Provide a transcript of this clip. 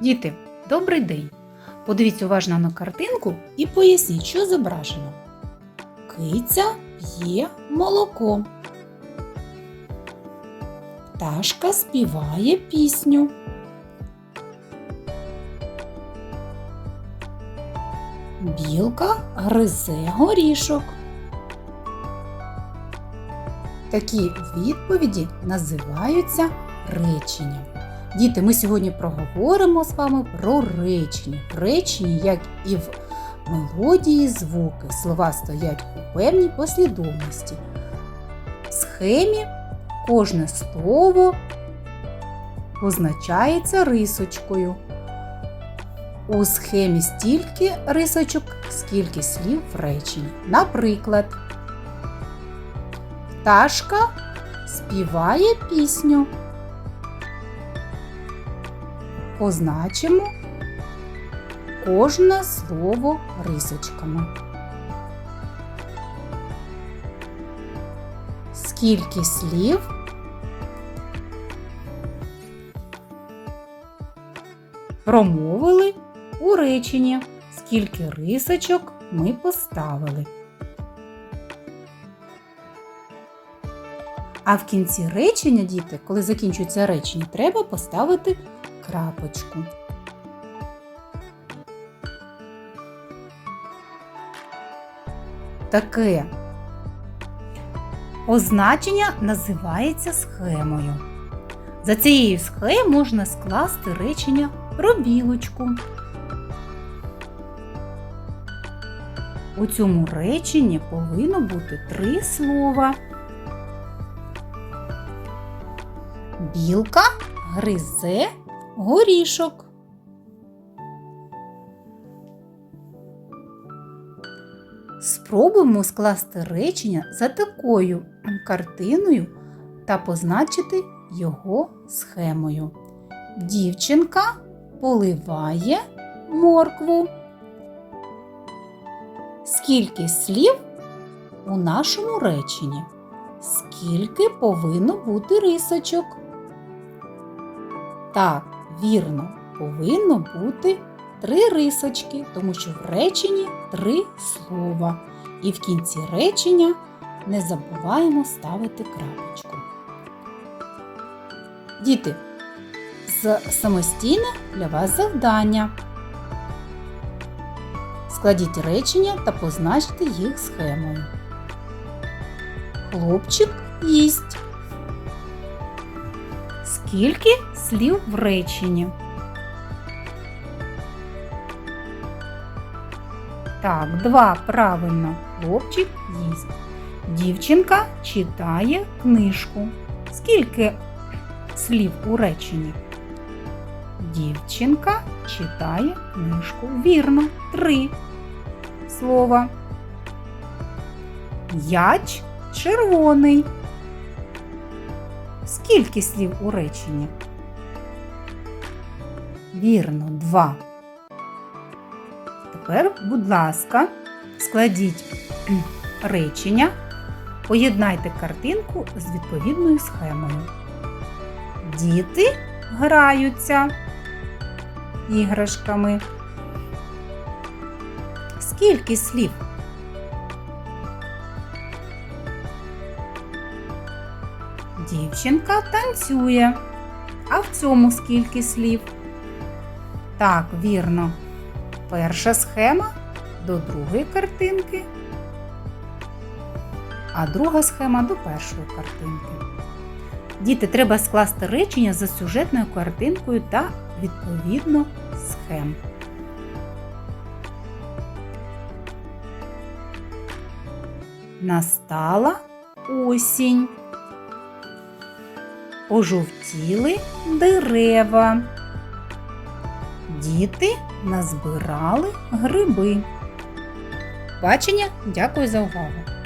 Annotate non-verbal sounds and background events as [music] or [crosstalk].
Діти, добрий день! Подивіться уважно на картинку і поясніть, що зображено. Киця п'є молоко. Пташка співає пісню. Білка гризе горішок. Такі відповіді називаються реченням. Діти, ми сьогодні проговоримо з вами про речення. В реченні, як і в мелодії, звуки. Слова стоять у певній послідовності. В схемі кожне слово позначається рисочкою. У схемі стільки рисочок, скільки слів в реченні. Наприклад, пташка співає пісню. Позначимо кожне слово рисочками. Скільки слів промовили у реченні, скільки рисочок ми поставили. А в кінці речення, діти, коли закінчується речення, треба поставити крапочку. Таке означення називається схемою. За цією схемою можна скласти речення про білочку. У цьому реченні повинно бути три слова. Білка гризе горішок. Спробуємо скласти речення за такою картиною та позначити його схемою. Дівчинка поливає моркву. Скільки слів у нашому реченні? Скільки повинно бути рисочок? Так, вірно, повинно бути три рисочки, тому що в реченні три слова. І в кінці речення не забуваємо ставити крапочку. Діти, самостійне для вас завдання. Складіть речення та позначте їх схемою. Хлопчик їсть. Скільки слів в реченні? Так, два правильно. Хлопчик їсть. Дівчинка читає книжку. Скільки слів у реченні? Дівчинка читає книжку. Вірно, три слова. М'яч червоний. Скільки слів у реченні? Вірно, два. Тепер, будь ласка, складіть [clears throat] речення, поєднайте картинку з відповідною схемою. Діти граються іграшками. Скільки слів? Дівчинка танцює. А в цьому скільки слів? Так, вірно. Перша схема до другої картинки, а друга схема до першої картинки. Діти, треба скласти речення за сюжетною картинкою та відповідно схем. Настала осінь. Пожовтіли дерева. Діти назбирали гриби. Бачення, дякую за увагу!